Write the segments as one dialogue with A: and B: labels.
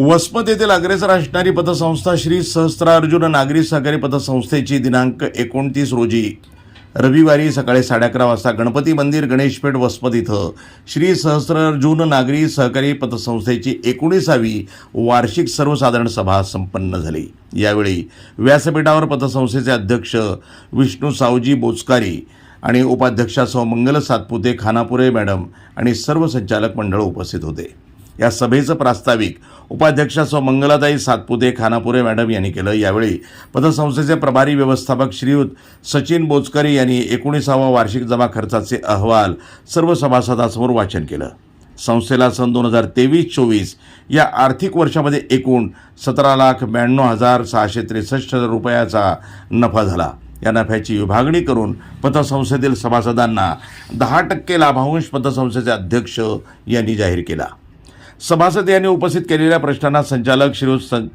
A: वसमत येथील अग्रेसर असणारी पतसंस्था श्री सहस्त्रार्जुन नागरी सहकारी पतसंस्थेची दिनांक एकोणतीस रोजी रविवारी सकाळी साडे अकरा वाजता गणपती मंदिर गणेशपेठ वसमत इथं श्री सहस्त्रार्जुन नागरी सहकारी पतसंस्थेची एकोणीसावी वार्षिक सर्वसाधारण सभा संपन्न झाली. यावेळी व्यासपीठावर पतसंस्थेचे अध्यक्ष विष्णू सावजी बोचकारी आणि उपाध्यक्षासह मंगल सातपुते खानापुरे मॅडम आणि सर्व संचालक मंडळ उपस्थित होते. या सभेचं प्रास्ताविक उपाध्यक्षासह मंगलाताई सातपुते खानापुरे मॅडम यांनी केलं. यावेळी पतसंस्थेचे प्रभारी व्यवस्थापक श्रीयुत सचिन बोचकरी यांनी एकोणीसावा वार्षिक जमा खर्चाचे अहवाल सर्व सभासदांसमोर वाचन केलं. संस्थेला सन दोन हजार तेवीस चोवीस या आर्थिक वर्षामध्ये एकूण सतरा लाख ब्याण्णव हजार सहाशे त्रेसष्ट रुपयाचा नफा झाला. या नफ्याची विभागणी करून पतसंस्थेतील सभासदांना दहा टक्के लाभांश पतसंस्थेचे अध्यक्ष यांनी जाहीर केला. सभासद यांनी उपस्थित केलेल्या प्रश्नांना संचालक श्री सं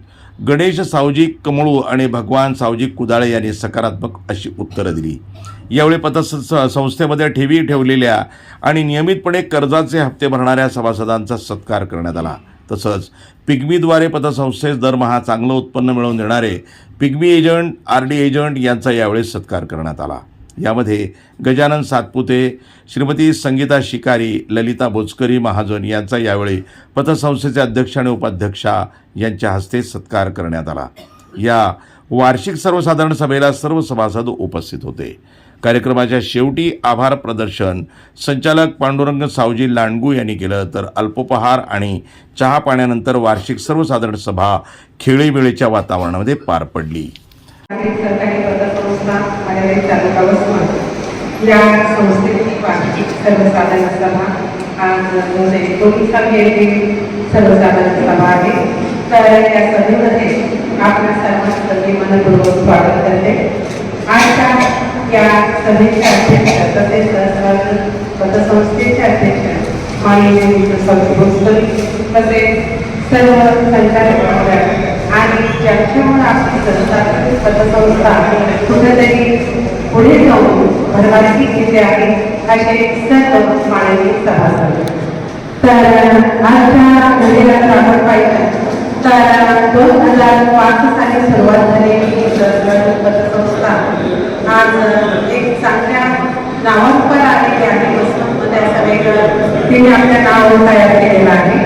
A: गणेश सावजी कमळू आणि भगवान सावजी कुदाळे यांनी सकारात्मक अशी उत्तरं दिली. यावेळी पतस संस्थेमध्ये ठेवी ठेवलेल्या आणि नियमितपणे कर्जाचे हप्ते भरणाऱ्या सभासदांचा सत्कार करण्यात आला. तसंच पिग्मीद्वारे पतसंस्थेस दरमहा चांगलं उत्पन्न मिळवून देणारे pigmy agent R D agent यांचा यावेळी सत्कार करण्यात आला. यामध्ये गजानन सातपुते श्रीमती संगीता शिकारी ललिता बोचकरी महाजन यांचा यावेळी पतसंस्थेचे अध्यक्ष आणि उपाध्यक्षा यांच्या हस्ते सत्कार करण्यात आला. या वार्षिक सर्वसाधारण सभेला सर्व सभासद उपस्थित होते. कार्यक्रमाच्या शेवटी आभार प्रदर्शन संचालक पांडुरंग सावजी लांडगू यांनी केलं तर अल्पोपहार आणि चहा पाण्यानंतर वार्षिक सर्वसाधारण सभा खेळीमेळीच्या वातावरणामध्ये पार पडली.
B: नागरिक सहकारी संस्था कार्यालय तालुका वसमत या संस्थेची वार्षिक सर्वसाधारण सभा आज दोन एकोणीसावी सर्वसाधारण सभा आहे. तर या सभेमध्ये आपल्या सर्वांचं मनपूर्वक स्वागत करते. आजच्या या सभेचे अध्यक्ष तसेच सहस्रार्जुन पतसंस्थेचे अध्यक्ष माननीय विष्णू तसेच सर्व संचालक आणि ज्यांच्यामुळे आपली संस्था पतसंस्था कुठेतरी पुढे जाऊन भरभराटी केली आहे असे सर्व माननीय सभासद तर आजच्या घडीला आपण पाहिजे तर दोन हजार पाच साली सुरुवात झालेली पतसंस्था आज एक चांगल्या नावांपर आलेली आहे. वसमतमध्ये असं तिने आपल्या नाव तयार केलेलं आहे.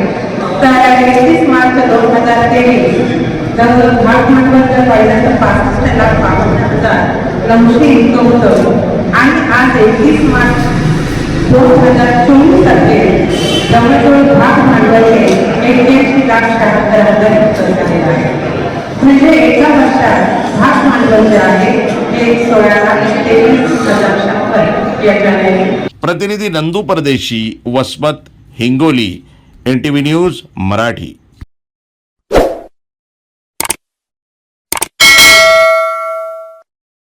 B: तर एकतीस मार्च दोन हजार तेवीस. जर भाग भांडवल जर पासष्ट लाख बावन्न हजार नऊशे इतकं होतं. आणि आज एकवीस मार्च दोन हजार चोवीस तारखेला जवळजवळ भाग भांडवल एक्क्याऐंशी लाख शहात्तर हजार इतकं झालेलं आहे. म्हणजे एका वर्षात भाग भांडवल जे आहे हे सोळा लाख तेवीस हजार शंभर याच्याने.
A: प्रतिनिधी Nandu Pardeshi Vasmat Hingoli N T V news Marathi.